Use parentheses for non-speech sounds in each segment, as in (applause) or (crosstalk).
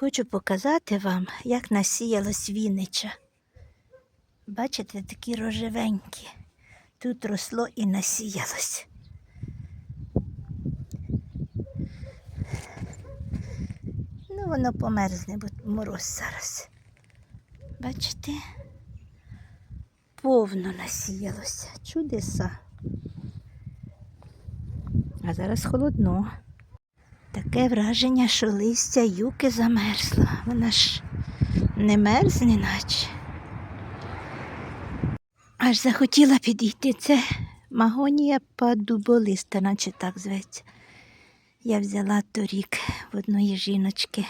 Хочу показати вам, як насіялась вінича. Бачите, такі рожевенькі. Тут росло і насіялось. Ну, воно померзне, бо мороз зараз. Бачите? Повно насіялося. Чудеса. А зараз холодно. Таке враження, що листя юки замерзло. Вона ж не мерзне, наче. Аж захотіла підійти. Це магонія падуболиста, наче так зветься. Я взяла торік в одної жіночки.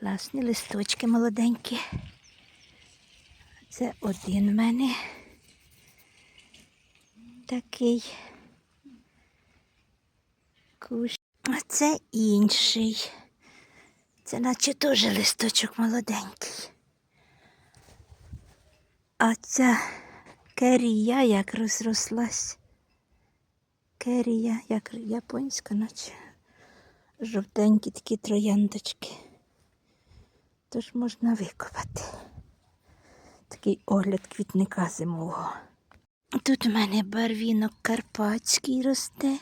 Класні листочки молоденькі. Це один в мене такий кущ. А це інший. Це наче теж листочок молоденький. А ця керія як розрослась. Керія, як японська, наче жовтенькі такі трояндочки. Тож можна викопати. Такий огляд квітника зимового. Тут у мене барвінок карпатський росте.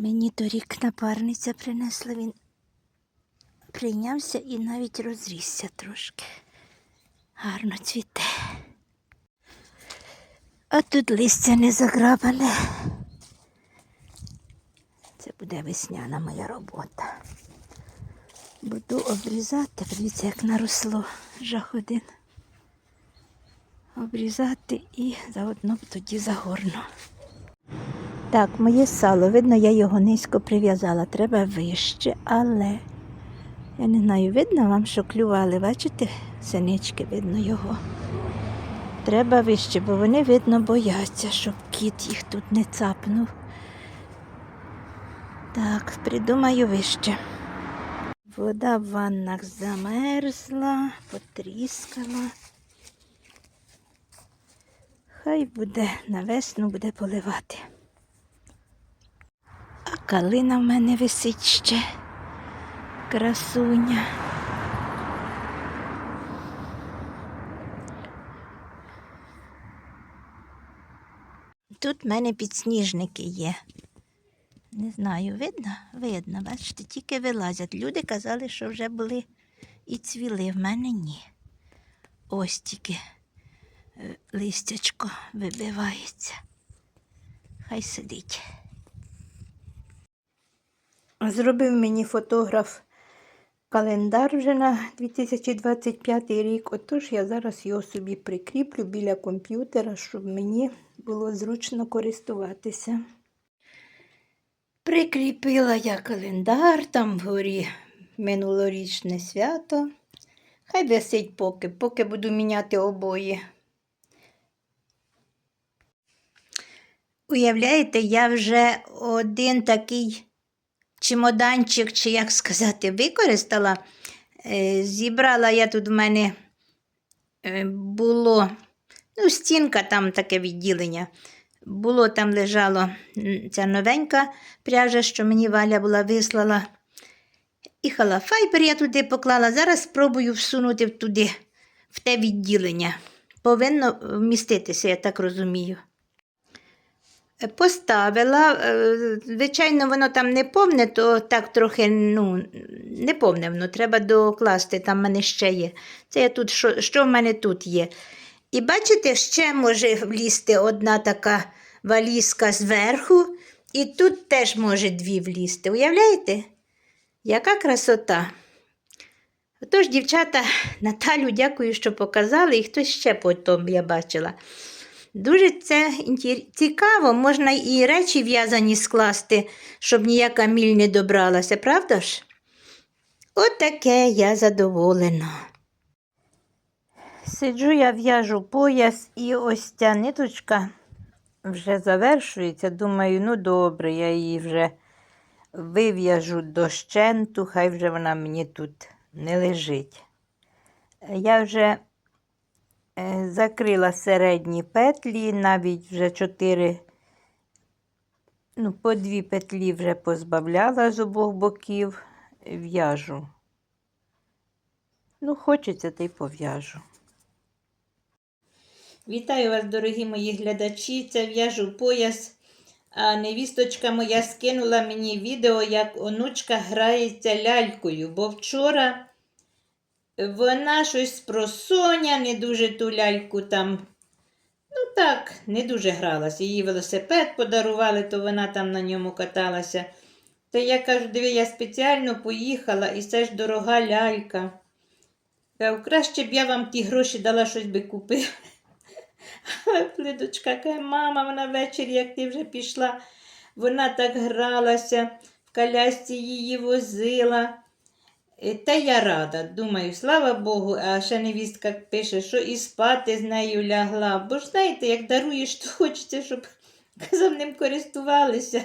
Мені торік напарниця принесла, він прийнявся і навіть розрісся трошки. Гарно цвіте. А тут листя не заграбане. Це буде весняна моя робота. Буду обрізати, подивіться, як наросло жах один. Обрізати і заодно тоді загорну. Так, моє сало, видно, я його низько прив'язала, треба вище, але я не знаю, видно вам, що клювали, бачите, синички, видно його. Треба вище, бо вони, видно, бояться, щоб кіт їх тут не цапнув. Так, придумаю вище. Вода в ваннах замерзла, потріскала. Хай буде на весну буде поливати. А калина в мене висить ще. Красуня. Тут в мене підсніжники є. Не знаю, видно? Видно, бачите, тільки вилазять. Люди казали, що вже були і цвіли. В мене ні. Ось тільки е, листячко вибивається. Хай сидить. Зробив мені фотограф календар вже на 2025 рік. Отож я зараз його собі прикріплю біля комп'ютера, щоб мені було зручно користуватися. Прикріпила я календар, там вгорі минулорічне свято. Хай висить поки, поки буду міняти обої. Уявляєте, я вже один такий чемоданчик, чи як сказати, використала. Е, Зібрала я тут в мене е, було, ну, стінка там таке відділення. Було там лежало ця новенька пряжа, що мені Валя була вислала. І халафайбер я туди поклала. Зараз спробую всунути туди, в те відділення. Повинно вміститися, я так розумію. Поставила, е, звичайно, воно там не повне, то так трохи ну, не повне воно, треба докласти, там в мене ще є. Це я тут, що, що в мене тут є. І бачите, ще може влізти одна така валізка зверху, і тут теж може дві влізти. Уявляєте? Яка красота? Отож, дівчата, Наталю, дякую, що показали, і хтось ще потім я бачила. Дуже це цікаво, можна і речі в'язані скласти, щоб ніяка міль не добралася, правда ж? Отаке я задоволена. Сиджу я в'яжу пояс, і ось ця ниточка вже завершується. Думаю, ну добре, я її вже вив'яжу дощенту, хай вже вона мені тут не лежить. Я вже закрила середні петлі, навіть вже чотири, ну, по дві петлі вже позбавляла з обох боків. в'яжу. Ну, хочеться, та й пов'яжу. Вітаю вас, дорогі мої глядачі. Це в'яжу пояс. А невісточка моя скинула мені відео, як онучка грається лялькою, бо вчора вона щось про Соня, не дуже ту ляльку там. Ну так, не дуже гралась. Її велосипед подарували, то вона там на ньому каталася. То я кажу, диви, я спеціально поїхала, і це ж дорога лялька. Кажу, краще б я вам ті гроші дала, щось би купив. Але плидочка каже, мама, вона ввечері, як ти вже пішла, вона так гралася, в колясці її возила. Е, Та я рада, думаю, слава Богу, а ще невістка пише, що і спати з нею лягла. Бо ж знаєте, як даруєш, то хочеться, щоб казав, ним користувалися.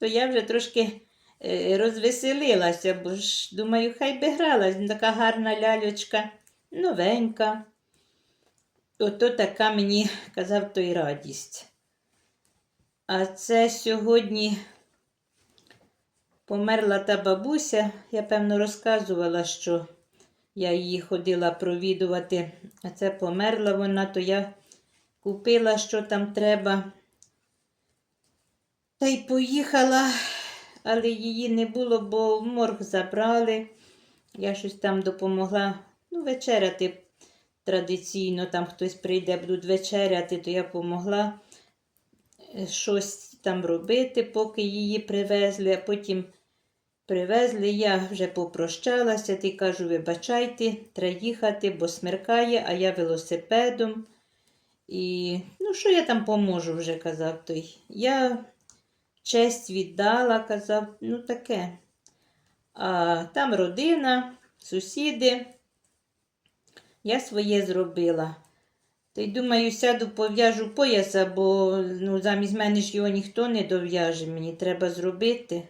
То я вже трошки е, розвеселилася, бо ж думаю, хай би гралась, така гарна лялечка, новенька. Ото така мені казав той радість. А це сьогодні померла та бабуся. Я, певно, розказувала, що я її ходила провідувати, а це померла вона, то я купила, що там треба. Та й поїхала, але її не було, бо в морг забрали. Я щось там допомогла. Ну, вечеряти традиційно, там хтось прийде, будуть вечеряти, то я допомогла е, щось там робити, поки її привезли, а потім привезли, я вже попрощалася, ти кажу, вибачайте, треба їхати, бо смеркає, а я велосипедом. І ну, що я там поможу, вже казав той. Я честь віддала, казав, ну таке. А там родина, сусіди. Я своє зробила. Та й думаю, сяду, пов'яжу пояса, бо ну, замість мене ж його ніхто не дов'яже, мені треба зробити.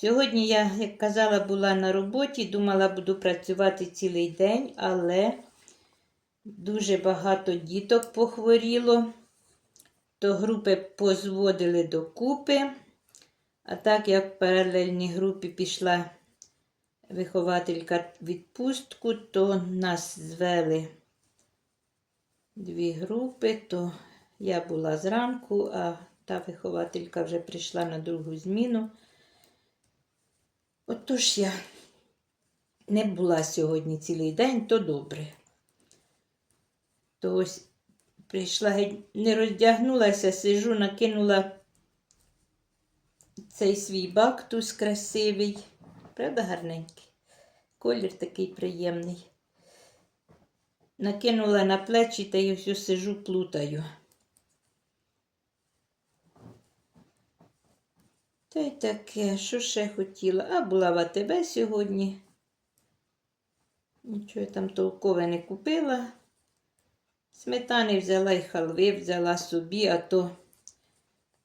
Сьогодні я, як казала, була на роботі, думала, буду працювати цілий день, але дуже багато діток похворіло, то групи позводили докупи. А так як в паралельній групі пішла вихователька відпустку, то нас звели дві групи, то я була зранку, а та вихователька вже прийшла на другу зміну. Отож я не була сьогодні цілий день, то добре. То ось прийшла, не роздягнулася, сижу, накинула цей свій бактус красивий. Правда, гарненький? Колір такий приємний. Накинула на плечі та й ось сижу, плутаю. Та й таке, що ще хотіла? А була в АТБ сьогодні. Нічого я там толкове не купила. Сметани взяла і халви взяла собі, а то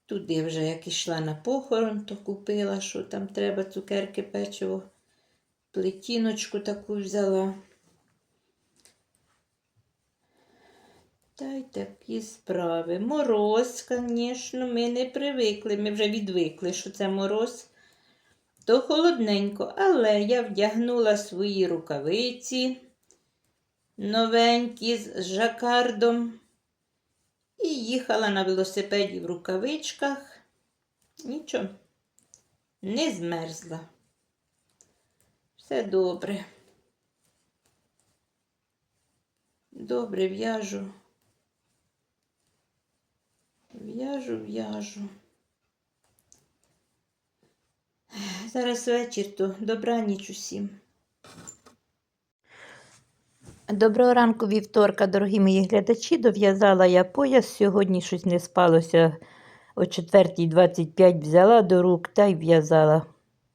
туди вже як ішла на похорон, то купила, що там треба, цукерки, печиво, плетіночку таку взяла. Та й такі справи. Мороз, звісно, ми не привикли. Ми вже відвикли, що це мороз. То холодненько, але я вдягнула свої рукавиці новенькі з жакардом. І їхала на велосипеді в рукавичках. Нічого, не змерзла. Все добре. Добре в'яжу. В'яжу, в'яжу. Зараз вечір, то добраніч усім. Доброго ранку, вівторка, дорогі мої глядачі. Дов'язала я пояс. Сьогодні щось не спалося. О 4.25 взяла до рук та й в'язала,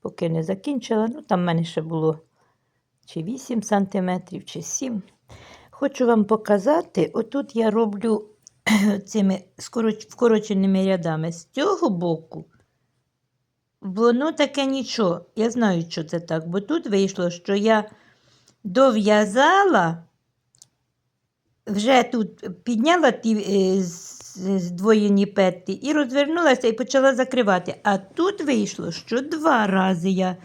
поки не закінчила. Ну, там в мене ще було чи 8 сантиметрів, чи 7. Хочу вам показати, отут я роблю (coughs) цими вкороченими рядами з цього боку. Воно таке нічого. Я знаю, що це так, бо тут вийшло, що я дов'язала, вже тут підняла ті е, здвоєні петлі і розвернулася і почала закривати. А тут вийшло, що два рази я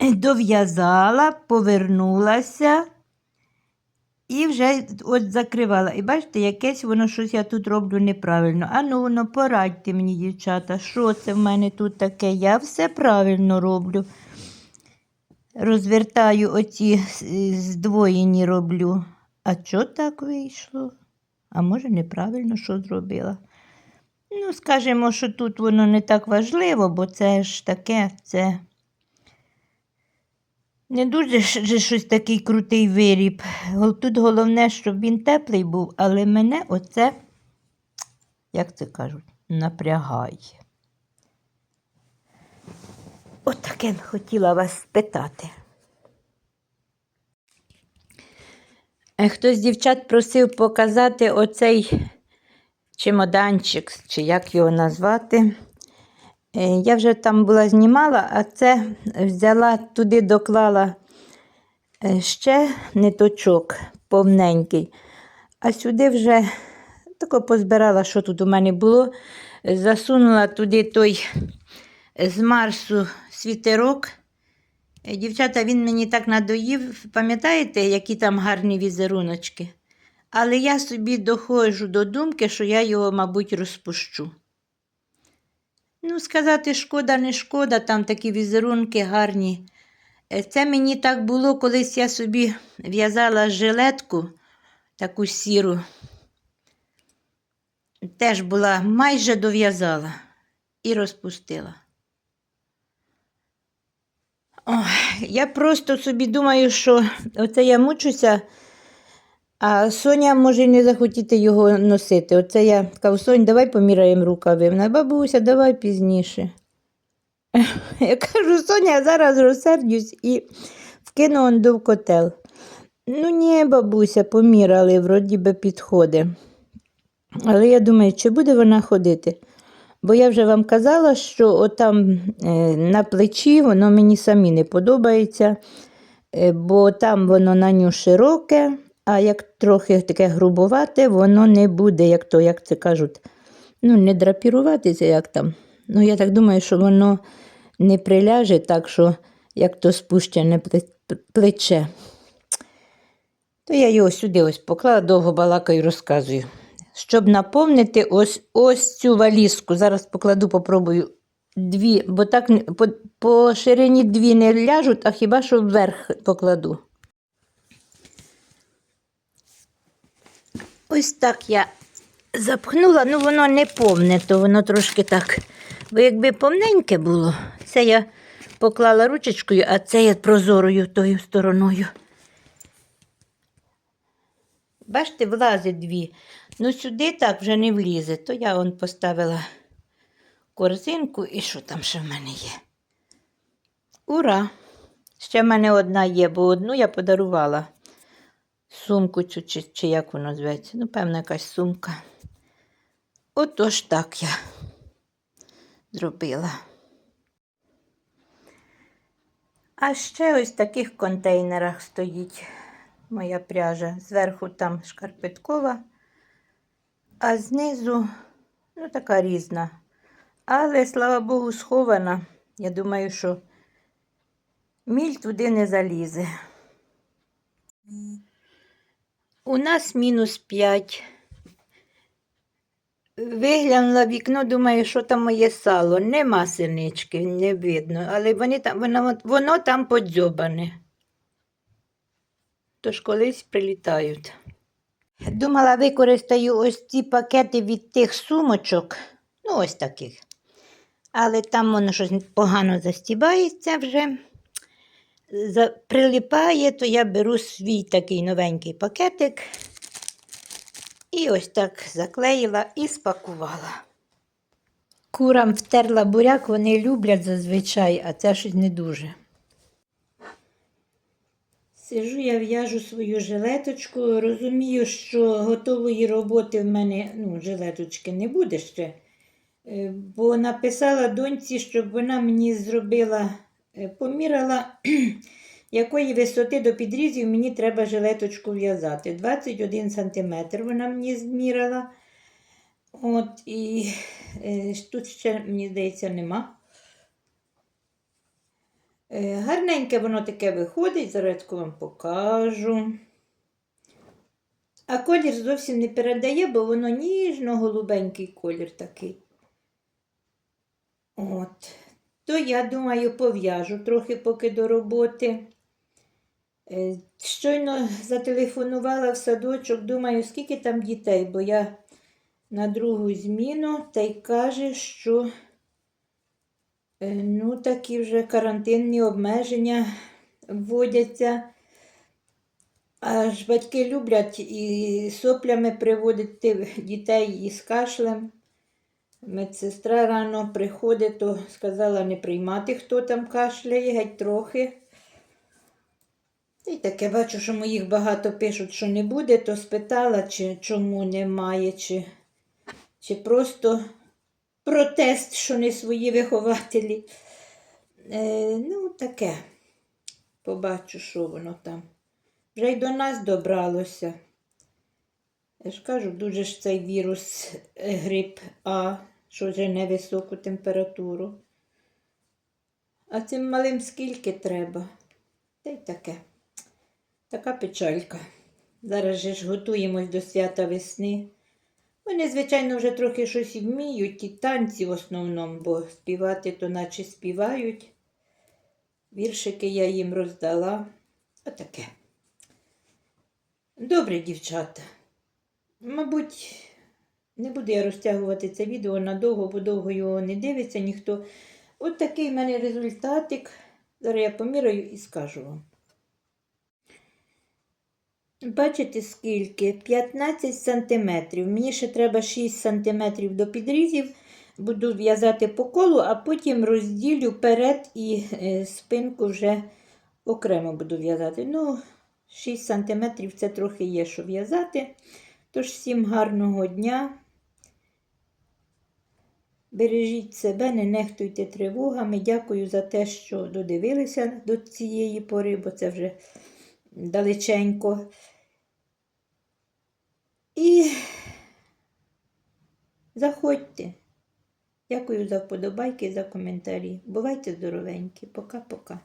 дов'язала, повернулася і вже от закривала. І бачите, якесь воно щось я тут роблю неправильно. Ану, воно порадьте мені, дівчата, що це в мене тут таке? Я все правильно роблю. Розвертаю оці з- здвоєні роблю. А що так вийшло? А може, неправильно що зробила? Ну, скажімо, що тут воно не так важливо, бо це ж таке, це не дуже ж щось такий крутий виріб. Тут головне, щоб він теплий був, але мене оце, як це кажуть, напрягає. Отаке хотіла вас спитати. Е, Хтось з дівчат просив показати оцей чемоданчик, чи як його назвати. Е, Я вже там була знімала, а це взяла туди, доклала е, ще ниточок повненький, а сюди вже тако позбирала, що тут у мене було. Засунула туди той е, з Марсу світерок. Дівчата, він мені так надоїв. Пам'ятаєте, які там гарні візеруночки? Але я собі доходжу до думки, що я його, мабуть, розпущу. Ну, сказати, шкода, не шкода, там такі візерунки гарні. Е, Це мені так було, колись я собі в'язала жилетку, таку сіру. Теж була майже дов'язала і розпустила. Ой, я просто собі думаю, що оце я мучуся, а Соня може не захотіти його носити. Оце я кажу, Сонь, давай поміряємо рукави. Вона, бабуся, давай пізніше. (laughs) Я кажу, Соня, зараз розсердюсь і вкину он до котел. Ну, ні, бабуся, поміряли, вроді би підходить. Але я думаю, чи буде вона ходити? Бо я вже вам казала, що отам е, на плечі воно мені самі не подобається, е, бо там воно на ню широке, а як трохи таке грубувате, воно не буде, як то, як це кажуть, ну, не драпіруватися, як там. Ну, я так думаю, що воно не приляже так, що як то спущене плече. То я його сюди ось поклала, довго балакаю, розказую. Щоб наповнити ось, ось цю валізку. Зараз покладу, попробую дві, бо так по, по ширині дві не ляжуть, а хіба що вверх покладу. Ось так я запхнула, ну воно не повне, то воно трошки так. Бо якби повненьке було, це я поклала ручечкою, а це я прозорою тою стороною. Бачите, влазить дві. Ну сюди так вже не влізе, то я он поставила корзинку і що там ще в мене є. Ура! Ще в мене одна є, бо одну я подарувала. Сумку цю, чи, чи як воно зветься. Ну, певна, якась сумка. Отож так я зробила. А ще ось в таких контейнерах стоїть моя пряжа. Зверху там шкарпеткова, а знизу ну, така різна. Але, слава Богу, схована. Я думаю, що міль туди не залізе. У нас мінус 5. Виглянула вікно, думаю, що там моє сало. Нема синички, не видно, але вони там, воно, воно там подзьобане. Тож колись прилітають. Думала, використаю ось ці пакети від тих сумочок. Ну, ось таких. Але там воно щось погано застібається вже. Прилипає, то я беру свій такий новенький пакетик. І ось так заклеїла і спакувала. Курам втерла буряк, вони люблять зазвичай, а це щось не дуже. Сижу, я в'яжу свою жилеточку. Розумію, що готової роботи в мене ну, жилеточки не буде ще. Е, Бо написала доньці, щоб вона мені зробила, е, поміряла, (clears throat) якої висоти до підрізів мені треба жилеточку в'язати. 21 см вона мені зміряла. От, і е, тут ще, мені здається, нема. Е, Гарненьке воно таке виходить, зараз вам покажу. А колір зовсім не передає, бо воно ніжно-голубенький колір такий. От. То я думаю, пов'яжу трохи поки до роботи. Е, Щойно зателефонувала в садочок, думаю, скільки там дітей, бо я на другу зміну та й каже, що е, ну, такі вже карантинні обмеження вводяться. Аж батьки люблять і соплями приводити дітей із кашлем. Медсестра рано приходить, то сказала не приймати, хто там кашляє, геть трохи. І таке бачу, що моїх багато пишуть, що не буде, то спитала, чи чому немає, чи, чи просто протест, що не свої вихователі. Е, ну, таке. Побачу, що воно там. Вже й до нас добралося. Я ж кажу, дуже ж цей вірус е, грип А, що жене високу температуру. А цим малим скільки треба? Та й таке. Така печалька. Зараз же ж готуємось до свята весни. Вони, звичайно, вже трохи щось вміють, і танці в основному, бо співати то наче співають. Віршики я їм роздала. Отаке. Добре, дівчата. Мабуть, не буду я розтягувати це відео надовго, бо довго його не дивиться ніхто. От такий в мене результатик. Зараз я поміряю і скажу вам. Бачите, скільки? 15 сантиметрів. Мені ще треба 6 сантиметрів до підрізів. Буду в'язати по колу, а потім розділю перед і е, спинку вже окремо буду в'язати. Ну, 6 сантиметрів це трохи є, що в'язати. Тож, всім гарного дня. Бережіть себе, не нехтуйте тривогами. Дякую за те, що додивилися до цієї пори, бо це вже далеченько. І заходьте. Дякую за вподобайки, за коментарі. Бувайте здоровенькі. Пока-пока.